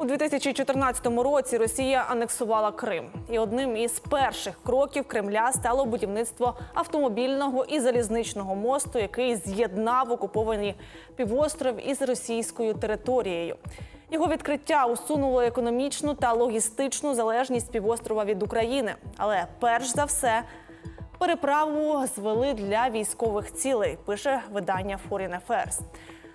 У 2014 році Росія анексувала Крим, і одним із перших кроків Кремля стало будівництво автомобільного і залізничного мосту, який з'єднав окуповані півостров із російською територією. Його відкриття усунуло економічну та логістичну залежність півострова від України. Але перш за все переправу звели для військових цілей. Пише видання Foreign Affairs.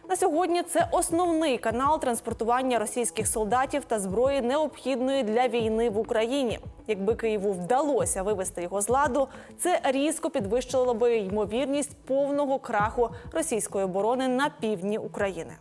На сьогодні це основний канал транспортування російських солдатів та зброї, необхідної для війни в Україні. Якби Києву вдалося вивести його з ладу, це різко підвищило би ймовірність повного краху російської оборони на півдні України.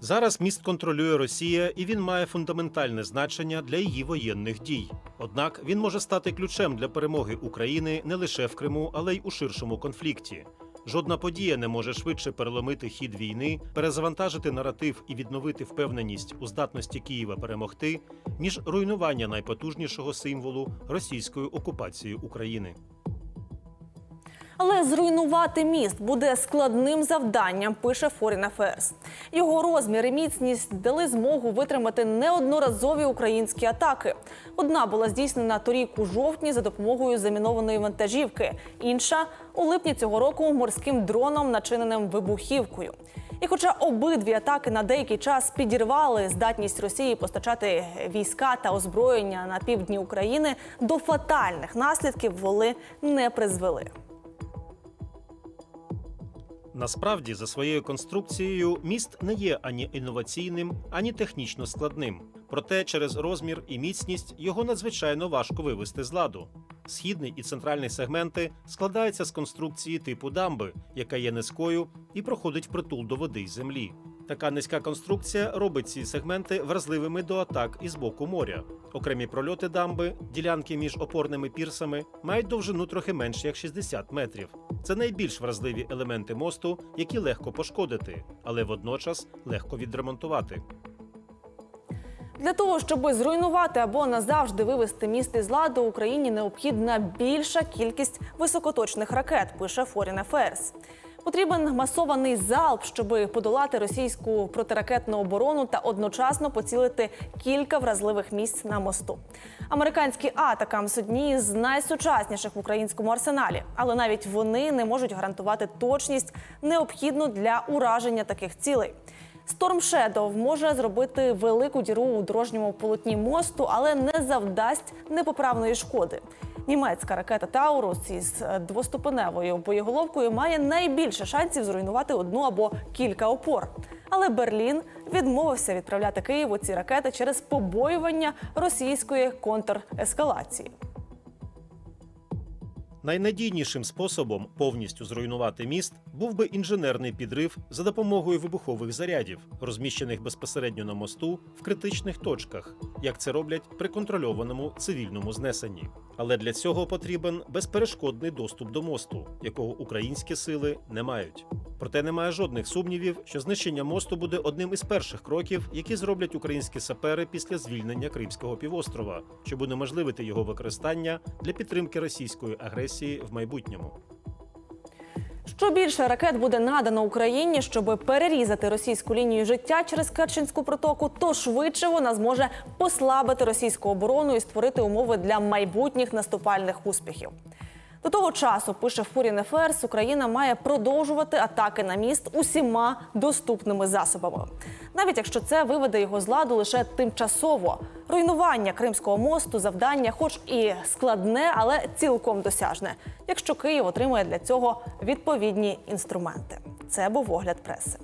Зараз міст контролює Росія, і він має фундаментальне значення для її воєнних дій. Однак він може стати ключем для перемоги України не лише в Криму, але й у ширшому конфлікті. Жодна подія не може швидше переломити хід війни, перезавантажити наратив і відновити впевненість у здатності Києва перемогти, ніж руйнування найпотужнішого символу російської окупації України. Але зруйнувати міст буде складним завданням, пише Foreign Affairs. Його розмір і міцність дали змогу витримати неодноразові українські атаки. Одна була здійснена торік у жовтні за допомогою замінованої вантажівки, інша у липні цього року морським дроном, начиненим вибухівкою. І хоча обидві атаки на деякий час підірвали здатність Росії постачати війська та озброєння на півдні України, до фатальних наслідків вони не призвели. Насправді, за своєю конструкцією, міст не є ані інноваційним, ані технічно складним. Проте через розмір і міцність його надзвичайно важко вивести з ладу. Східний і центральний сегменти складаються з конструкції типу дамби, яка є низькою і проходить впритул до води й землі. Така низька конструкція робить ці сегменти вразливими до атак із боку моря. Окремі прольоти дамби, ділянки між опорними пірсами, мають довжину трохи менш як 60 метрів. Це найбільш вразливі елементи мосту, які легко пошкодити, але водночас легко відремонтувати. Для того, щоб зруйнувати або назавжди вивести міст із ладу, Україні необхідна більша кількість високоточних ракет, пише Foreign Affairs. Потрібен масований залп, щоб подолати російську протиракетну оборону та одночасно поцілити кілька вразливих місць на мосту. Американські атакамс одні з найсучасніших в українському арсеналі, але навіть вони не можуть гарантувати точність, необхідну для ураження таких цілей. Storm Shadow може зробити велику діру у дорожньому полотні мосту, але не завдасть непоправної шкоди. Німецька ракета Таурус із е, двоступеневою боєголовкою має найбільше шансів зруйнувати одну або кілька опор. Але Берлін відмовився відправляти Києву ці ракети через побоювання російської контрескалації. Найнадійнішим способом повністю зруйнувати міст був би інженерний підрив за допомогою вибухових зарядів, розміщених безпосередньо на мосту в критичних точках, як це роблять при контрольованому цивільному знесенні. Але для цього потрібен безперешкодний доступ до мосту, якого українські сили не мають. Проте немає жодних сумнівів, що знищення мосту буде одним із перших кроків, які зроблять українські сапери після звільнення Кримського півострова, щоб унеможливити його використання для підтримки російської агресії в майбутньому. Що більше ракет буде надано Україні, щоб перерізати російську лінію життя через Керченську протоку, то швидше вона зможе послабити російську оборону і створити умови для майбутніх наступальних успіхів. До того часу, пише Foreign Affairs, Україна має продовжувати атаки на міст усіма доступними засобами, навіть якщо це виведе його з ладу лише тимчасово. Руйнування Кримського мосту завдання, хоч і складне, але цілком досяжне, якщо Київ отримує для цього відповідні інструменти. Це був огляд преси.